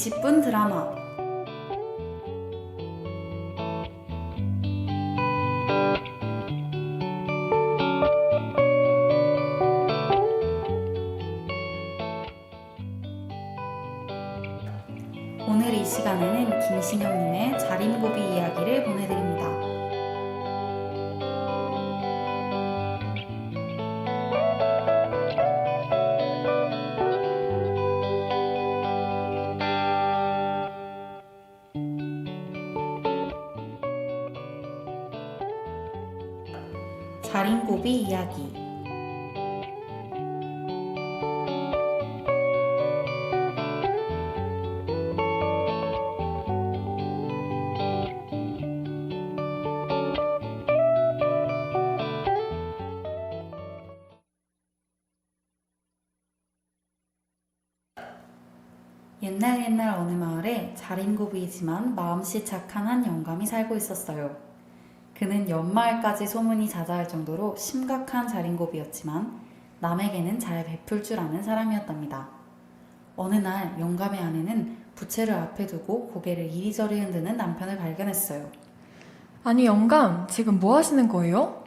20분 드라마 자린고비 이야기 옛날 옛날 어느 마을에 자린고비이지만 마음씨 착한 한 영감이 살고 있었어요. 그는 연마을까지 소문이 자자할 정도로 심각한 자린고비였지만 남에게는 잘 베풀 줄 아는 사람이었답니다. 어느 날 영감의 아내는 부채를 앞에 두고 고개를 이리저리 흔드는 남편을 발견했어요. 아니 영감 지금 뭐 하시는 거예요?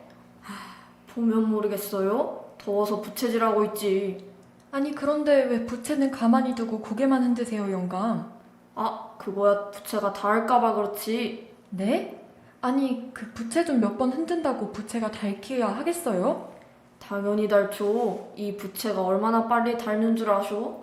보면 모르겠어요? 더워서 부채질하고 있지. 아니 그런데 왜 부채는 가만히 두고 고개만 흔드세요 영감? 아, 그거야 부채가 닿을까봐 그렇지. 네? 아니 그 부채 좀 몇 번 흔든다고 부채가 닳기야 하겠어요? 당연히 닳죠. 이 부채가 얼마나 빨리 닳는 줄 아쇼?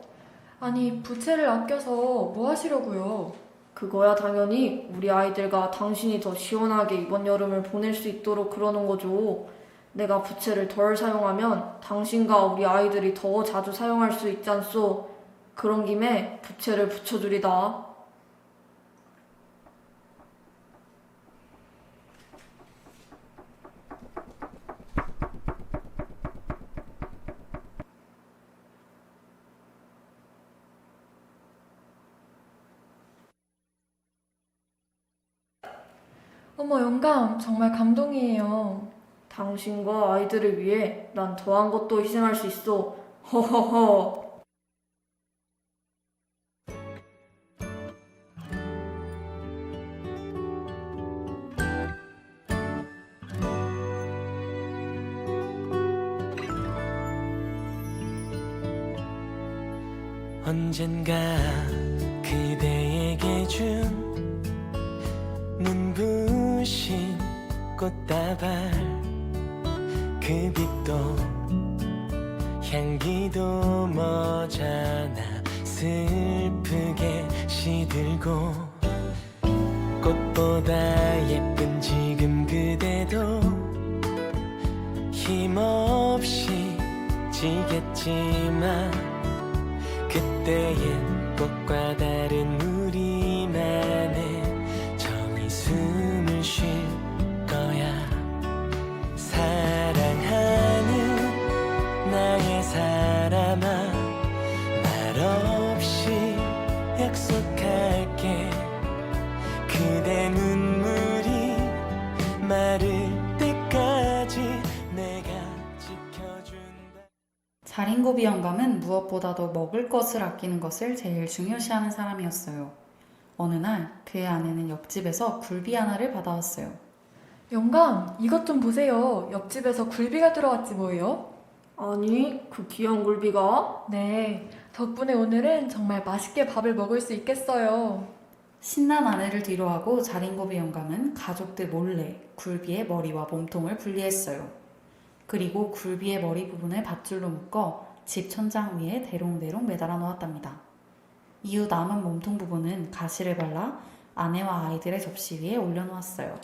아니 부채를 아껴서 뭐 하시려고요? 그거야 당연히 우리 아이들과 당신이 더 시원하게 이번 여름을 보낼 수 있도록 그러는 거죠. 내가 부채를 덜 사용하면 당신과 우리 아이들이 더 자주 사용할 수 있지 않소? 그런 김에 부채를 붙여주리다. 어머 영감 정말 감동이에요. 당신과 아이들을 위해 난 더한 것도 희생할 수 있어. 허허허. 언젠가 그대에게 준 꽃다발 그 빛도 향기도 머잖아. 슬프게 시들고 꽃보다 예쁜 지금 그대도 힘없이 지겠지만 그때의 꽃과 없이 약속할게 그대 눈물이 마를 때까지 내가 지켜준다 자린고비 영감은 무엇보다도 먹을 것을 아끼는 것을 제일 중요시하는 사람이었어요. 어느 날 그의 아내는 옆집에서 굴비 하나를 받아왔어요. 영감 이것 좀 보세요. 옆집에서 굴비가 들어왔지 뭐예요? 아니, 그 귀한 굴비가? 네 덕분에 오늘은 정말 맛있게 밥을 먹을 수 있겠어요. 신난 아내를 뒤로하고 자린고비 영감은 가족들 몰래 굴비의 머리와 몸통을 분리했어요. 그리고 굴비의 머리 부분을 밧줄로 묶어 집 천장 위에 대롱대롱 매달아 놓았답니다. 이후 남은 몸통 부분은 가시를 발라 아내와 아이들의 접시 위에 올려놓았어요.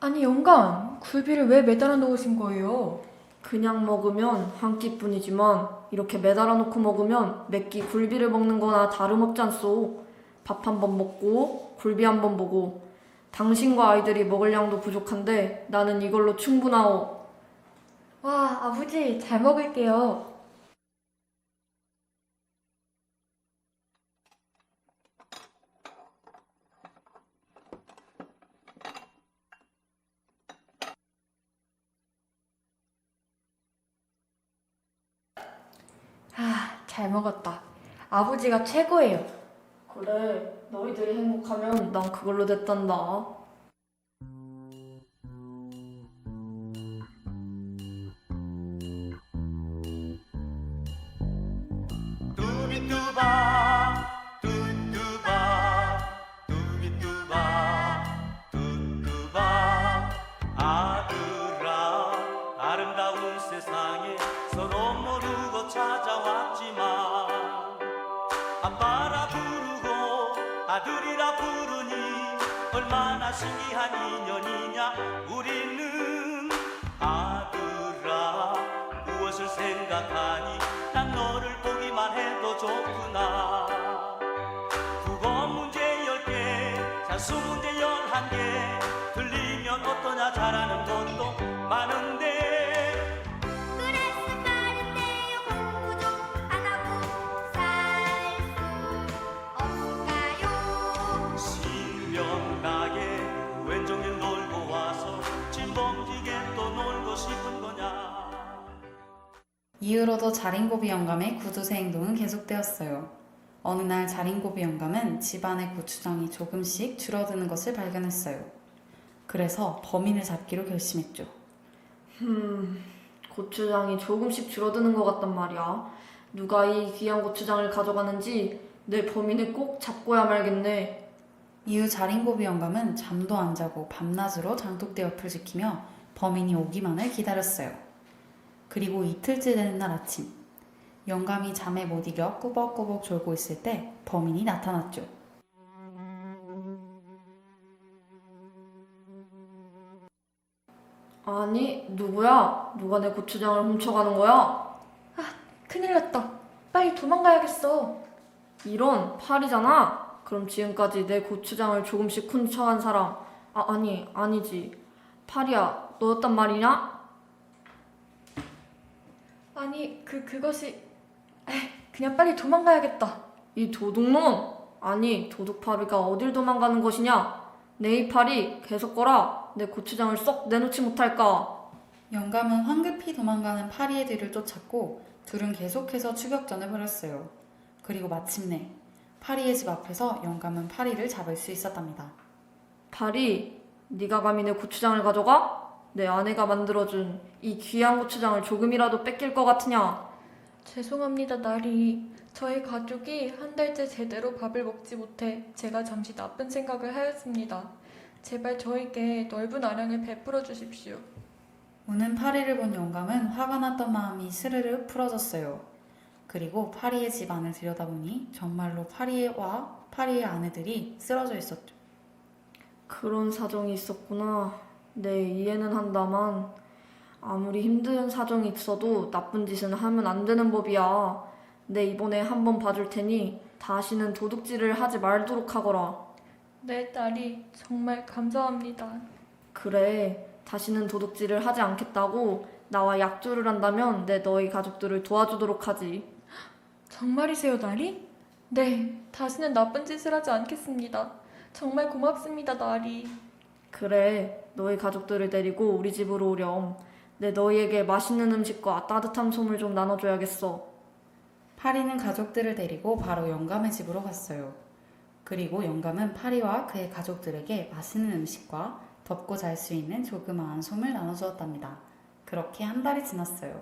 아니 영감 굴비를 왜 매달아 놓으신 거예요? 그냥 먹으면 한 끼뿐이지만 이렇게 매달아 놓고 먹으면 몇 끼 굴비를 먹는 거나 다름없지 않소. 밥 한 번 먹고 굴비 한 번 보고 당신과 아이들이 먹을 양도 부족한데 나는 이걸로 충분하오. 와 아버지 잘 먹을게요. 아, 잘 먹었다. 아버지가 최고예요. 그래, 너희들이 행복하면 난 그걸로 됐단다. 신기한 인연이냐? 우리는 아들아 무엇을 생각하니? 난 너를 보기만 해도 좋구나. 국어 문제 열개 산수 문제 열한 개 이후로도 자린고비 영감의 구두쇠 행동은 계속되었어요. 어느 날 자린고비 영감은 집안의 고추장이 조금씩 줄어드는 것을 발견했어요. 그래서 범인을 잡기로 결심했죠. 음, 고추장이 조금씩 줄어드는 것 같단 말이야. 누가 이 귀한 고추장을 가져가는지 내 범인을 꼭 잡고야 말겠네. 이후 자린고비 영감은 잠도 안 자고 밤낮으로 장독대 옆을 지키며 범인이 오기만을 기다렸어요. 그리고 이틀째 되는 날 아침, 영감이 잠에 못 이겨 꾸벅꾸벅 졸고 있을 때 범인이 나타났죠. 아니, 누구야? 누가 내 고추장을 훔쳐가는 거야? 큰일 났다. 빨리 도망가야겠어. 이런 팔이잖아. 그럼 지금까지 내 고추장을 조금씩 훔쳐간 사람. 아, 아니, 아니지. 팔이야, 너였단 말이냐? 아니, 그, 그것이. 에이, 그냥 빨리 도망가야겠다. 이 도둑놈! 아니, 도둑팔이가 어딜 도망가는 것이냐? 내이 팔이 계속 거라. 내 고추장을 쏙 내놓지 못할까? 영감은 황급히 도망가는 파리의 뒤를 쫓았고 둘은 계속해서 추격전을 벌였어요. 그리고 마침내 파리의 집 앞에서 영감은 파리를 잡을 수 있었답니다. 팔이, 네가 감히 내 고추장을 가져가? 내 아내가 만들어준 이 귀한 고추장을 조금이라도 뺏길 것 같으냐? 죄송합니다, 나리. 저희 가족이 한 달째 제대로 밥을 먹지 못해 제가 잠시 나쁜 생각을 하였습니다. 제발 저에게 넓은 아량을 베풀어 주십시오. 우는 파리를 본 영감은 화가 났던 마음이 스르르 풀어졌어요. 그리고 파리의 집 안을 들여다보니 정말로 파리와 파리의 아내들이 쓰러져 있었죠. 그런 사정이 있었구나. 네, 이해는 한다만 아무리 힘든 사정이 있어도 나쁜 짓은 하면 안 되는 법이야. 내 이번에 한번 봐줄 테니 다시는 도둑질을 하지 말도록 하거라. 네, 딸이 정말 감사합니다. 그래, 다시는 도둑질을 하지 않겠다고 나와 약조를 한다면 내 너희 가족들을 도와주도록 하지. 정말이세요, 나리? 네, 다시는 나쁜 짓을 하지 않겠습니다. 정말 고맙습니다, 나리. 그래, 너희 가족들을 데리고 우리 집으로 오렴. 내 너희에게 맛있는 음식과 따뜻한 솜을 좀 나눠줘야겠어. 파리는 가족들을 데리고 바로 영감의 집으로 갔어요. 그리고 영감은 파리와 그의 가족들에게 맛있는 음식과 덮고 잘 수 있는 조그마한 솜을 나눠주었답니다. 그렇게 한 달이 지났어요.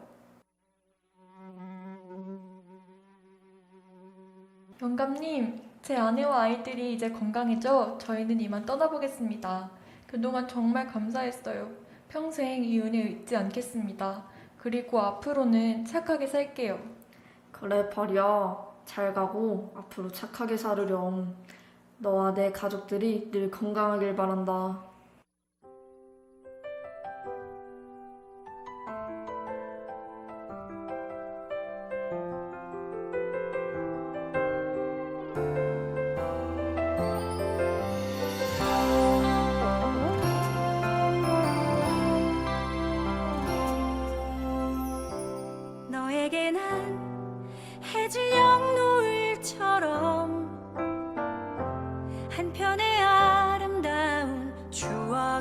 영감님, 제 아내와 아이들이 이제 건강해져 저희는 이만 떠나보겠습니다. 그동안 정말 감사했어요. 평생 이 은혜 잊지 않겠습니다. 그리고 앞으로는 착하게 살게요. 그래, 파리야. 잘 가고 앞으로 착하게 살으렴. 너와 내 가족들이 늘 건강하길 바란다.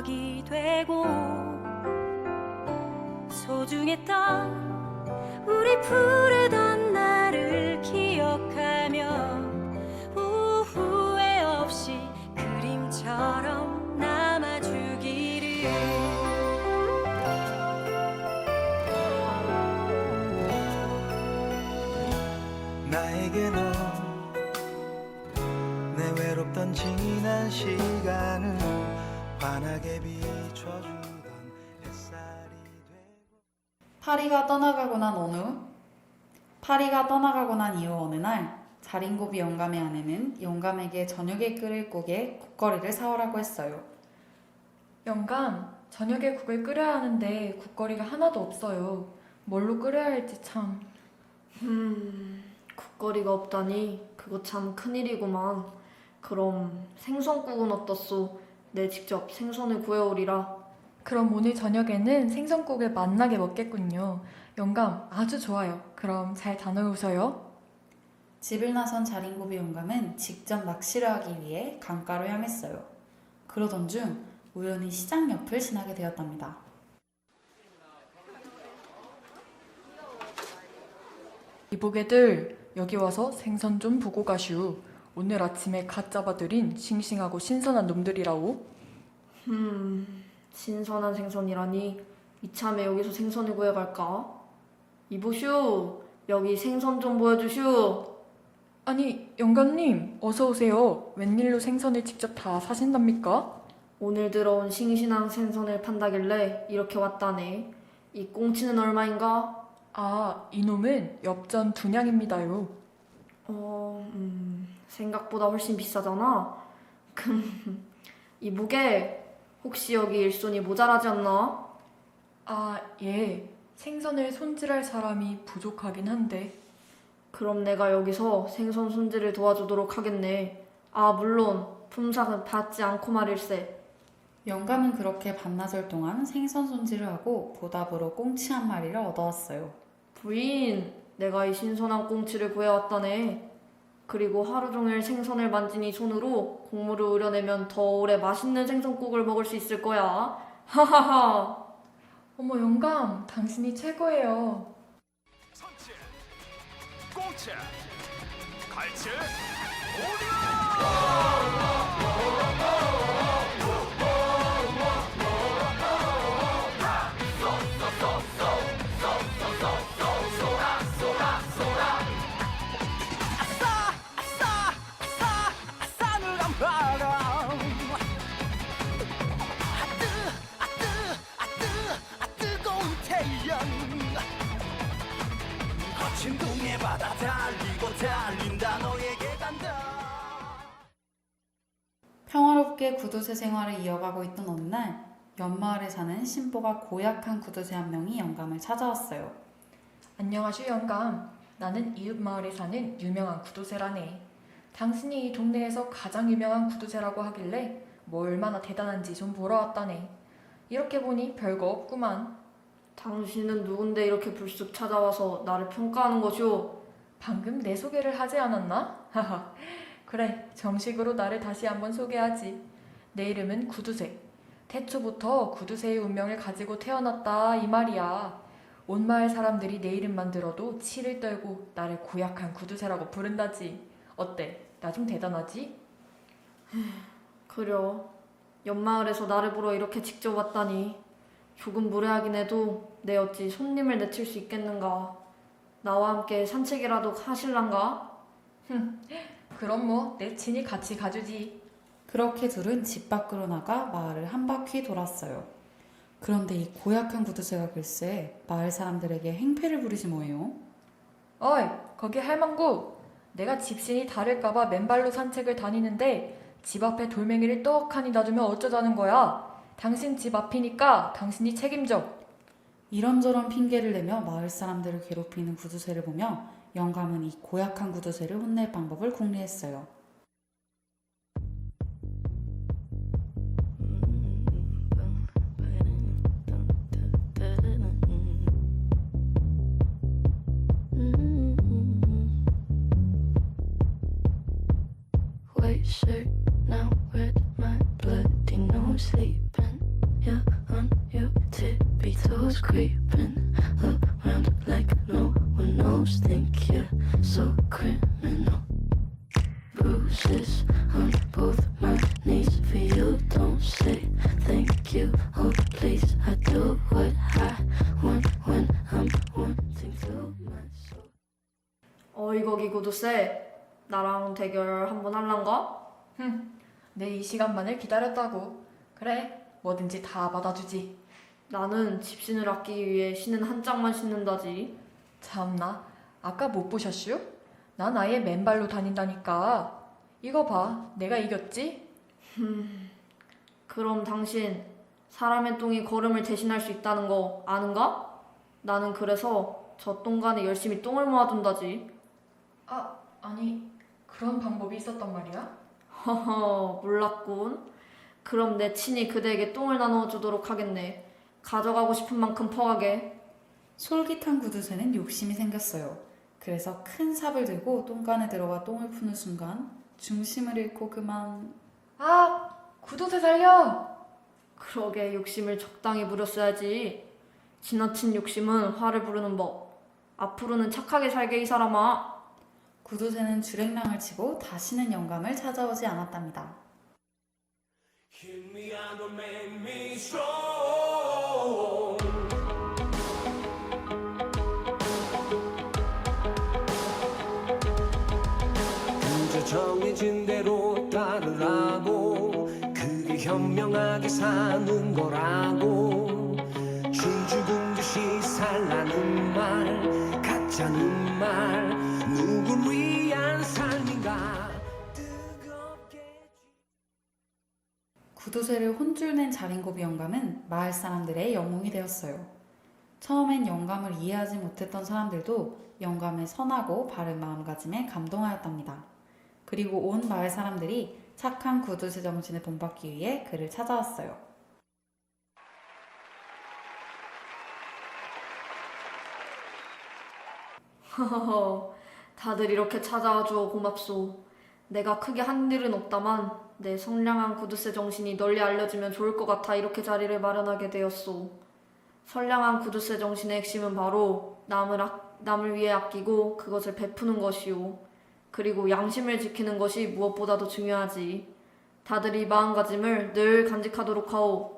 추억이 되고 소중했던 우리 푸르던 나를 기억하며 후회 없이 그림처럼 남아주기를. 나에게 너 내 외롭던 지난 시간을 환하게 비춰주던 햇살이 되고 파리가 떠나가고 난 어느 파리가 떠나가고 난 이후 어느 날 자린고비 영감의 아내는 영감에게 저녁에 끓일 국에 국거리를 사오라고 했어요. 영감, 저녁에 국을 끓여야 하는데 국거리가 하나도 없어요. 뭘로 끓여야 할지 참. 음, 국거리가 없다니 그거 참 큰일이구만. 그럼 생선국은 어떻소? 내 직접 생선을 구해오리라. 그럼 오늘 저녁에는 생선국을 맛나게 먹겠군요. 영감, 아주 좋아요. 그럼 잘 다녀오셔요. 집을 나선 자린고비 영감은 직접 낚시를 하기 위해 강가로 향했어요. 그러던 중 우연히 시장 옆을 지나게 되었답니다. 이보게들, 여기 와서 생선 좀 보고 가슈. 오 늘 아침에 갓 잡아들인 싱싱하고 신선한 놈들이라오. 음, 신선한 생선이라니 이참에 여기서 생선을 구해갈까? 이보슈, 여기 생선 좀 보여주슈. 아니, 영감님, 어서 오세요. 웬일로 생선을 직접 다 사신답니까? 오늘 들어온 싱싱한 생선을 판다길래 이렇게 왔다네. 이 꽁치는 얼마인가? 아, 이놈은 엽전 두 냥입니다요. 어, 음, 생각보다 훨씬 비싸잖아. 금, 이 무게 혹시 여기 일손이 모자라지 않나? 아, 예. 생선을 손질할 사람이 부족하긴 한데. 그럼 내가 여기서 생선 손질을 도와주도록 하겠네. 아, 물론 품삯은 받지 않고 말일세. 영감은 그렇게 반나절 동안 생선 손질을 하고 보답으로 꽁치 한 마리를 얻어왔어요. 부인, 내가 이 신선한 꽁치를 구해왔다네. 그리고 하루 종일 생선을 만진 이 손으로 국물을 우려내면 더 오래 맛있는 생선국을 먹을 수 있을 거야. 하하하. 어머, 영감, 당신이 최고예요. 선치, 꽁치, 갈치, 싸늘한 동해 바다 달리고 달린다 너에게 간다 평화롭게 구두쇠 생활을 이어가고 있던 어느 날 옆마을에 사는 신보가 고약한 구두쇠 한 명이 영감을 찾아왔어요. 안녕하슈, 영감. 나는 이웃 마을에 사는 유명한 구두쇠라네. 당신이 이 동네에서 가장 유명한 구두쇠라고 하길래 뭐 얼마나 대단한지 좀 보러 왔다네. 이렇게 보니 별거 없구만. 당신은 누군데 이렇게 불쑥 찾아와서 나를 평가하는 거죠? 방금 내 소개를 하지 않았나? 하하. 그래, 정식으로 나를 다시 한번 소개하지. 내 이름은 구두쇠. 태초부터 구두쇠의 운명을 가지고 태어났다 이 말이야. 온 마을 사람들이 내 이름만 들어도 치를 떨고 나를 고약한 구두쇠라고 부른다지. 어때? 나 좀 대단하지? 그려. 옆마을에서 나를 보러 이렇게 직접 왔다니. 조금 무례하긴 해도 내 어찌 손님을 내칠 수 있겠는가. 나와 함께 산책이라도 하실란가? 그럼 뭐 내 친히 같이 가주지. 그렇게 둘은 집 밖으로 나가 마을을 한 바퀴 돌았어요. 그런데 이 고약한 구두쇠가 글쎄 마을 사람들에게 행패를 부리지 뭐예요? 어이, 거기 할망구. 내가 집신이 다를까봐 맨발로 산책을 다니는데 집 앞에 돌멩이를 떡하니 놔두면 어쩌자는 거야? 당신 집 앞이니까 당신이 책임져. 이런저런 핑계를 대며 마을 사람들을 괴롭히는 구두쇠를 보며 영감은 이 고약한 구두쇠를 혼낼 방법을 궁리했어요. White shirt now red, my bloody nose sleeping. Oh. 어, 나랑 대결 한번 할란가? 내이 시간만을 기다렸다고. 그래, 뭐든지 다 받아주지. 나는 집신을 아끼기 위해 신은 한 짝만 신는다지. 참나, 아까 못 보셨슈? 난 아예 맨발로 다닌다니까. 이거 봐, 내가 이겼지? 그럼 당신 사람의 똥이 걸음을 대신할 수 있다는 거 아는가? 나는 그래서 저 똥간에 열심히 똥을 모아둔다지. 아, 아니, 그런 방법이 있었단 말이야? 허허, 몰랐군. 그럼 내 친히 그대에게 똥을 나눠주도록 하겠네. 가져가고 싶은 만큼 퍼가게. 솔깃한 구두쇠는 욕심이 생겼어요. 그래서 큰 삽을 들고 똥간에 들어가 똥을 푸는 순간 중심을 잃고 그만 아, 구두쇠 살려! 그러게 욕심을 적당히 부렸어야지. 지나친 욕심은 화를 부르는 법. 앞으로는 착하게 살게 이 사람아. 구두쇠는 주랭랑을 치고 다시는 영감을 찾아오지 않았답니다. 그저 정해진 대로 따르라고 그게 현명하게 사는 거라고. 쥐 죽은 듯이 살라는 말 가짜는 말 누굴 위한 구두쇠를 혼쭐 낸 자린고비 영감은 마을 사람들의 영웅이 되었어요. 처음엔 영감을 이해하지 못했던 사람들도 영감의 선하고 바른 마음가짐에 감동하였답니다. 그리고 온 마을 사람들이 착한 구두쇠 정신에 본받기 위해 그를 찾아왔어요. 허허허, 다들 이렇게 찾아와 주어 고맙소. 내가 크게 한 일은 없다만 내 선량한 구두쇠 정신이 널리 알려지면 좋을 것 같아 이렇게 자리를 마련하게 되었소. 선량한 구두쇠 정신의 핵심은 바로 남을, 아, 남을 위해 아끼고 그것을 베푸는 것이오. 그리고 양심을 지키는 것이 무엇보다도 중요하지. 다들 이 마음가짐을 늘 간직하도록 하오.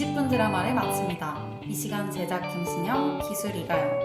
20분 드라마를 마칩니다. 이 시간 제작 김신영, 기술 이가영,